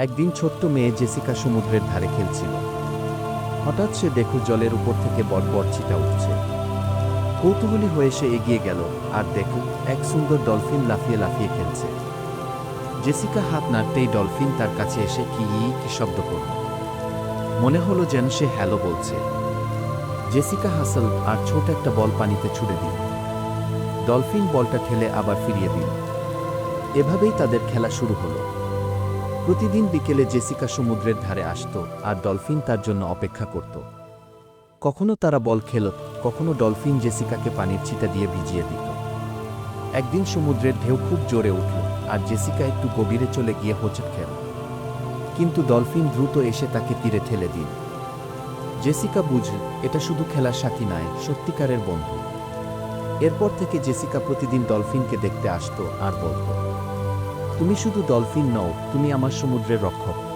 একদিন ছোট্ট মেয়ে জেসিকা সমুদ্রের ধারে খেলছিল। হঠাৎ সে দেখল জলের উপর থেকে বড় ছিটা উঠছে। কৌতূহলী হয়ে সে এগিয়ে গেল আর দেখল এক সুন্দর ডলফিন লাফিয়ে লাফিয়ে খেলছে। জেসিকা হাত নাড়তেই ডলফিন তার কাছে এসে কি কি শব্দ করল। মনে হলো যেন সে হ্যালো বলছে। জেসিকা হাসল আর ছোট একটা বল পানিতে ছুড়ে দিল। ডলফিন বলটা খেলে আবার ফিরিয়ে দিল। এভাবেই তাদের খেলা শুরু হলো। প্রতিদিন বিকেলে জেসিকা সমুদ্রের ধারে আসত আর ডলফিন তার জন্য অপেক্ষা করত। কখনো তারা বল খেলত কখনো ডলফিন জেসিকাকে পানির ছিটা দিয়ে ভিজিয়ে দিত। একদিন সমুদ্রের ঢেউ খুব জোরে উঠল আর জেসিকা একটু গভীরে চলে গিয়ে হোঁচট খেল। কিন্তু ডলফিন দ্রুত এসে তাকে তীরে ঠেলে দিল। জেসিকা বুঝল এটা শুধু খেলার সাথী নয়, সত্যিকারের বন্ধু। এরপর থেকে জেসিকা প্রতিদিন ডলফিনকে দেখতে আসতো আর বলত তুমি শুধু ডলফিন নও তুমি আমার সমুদ্রের রক্ষক।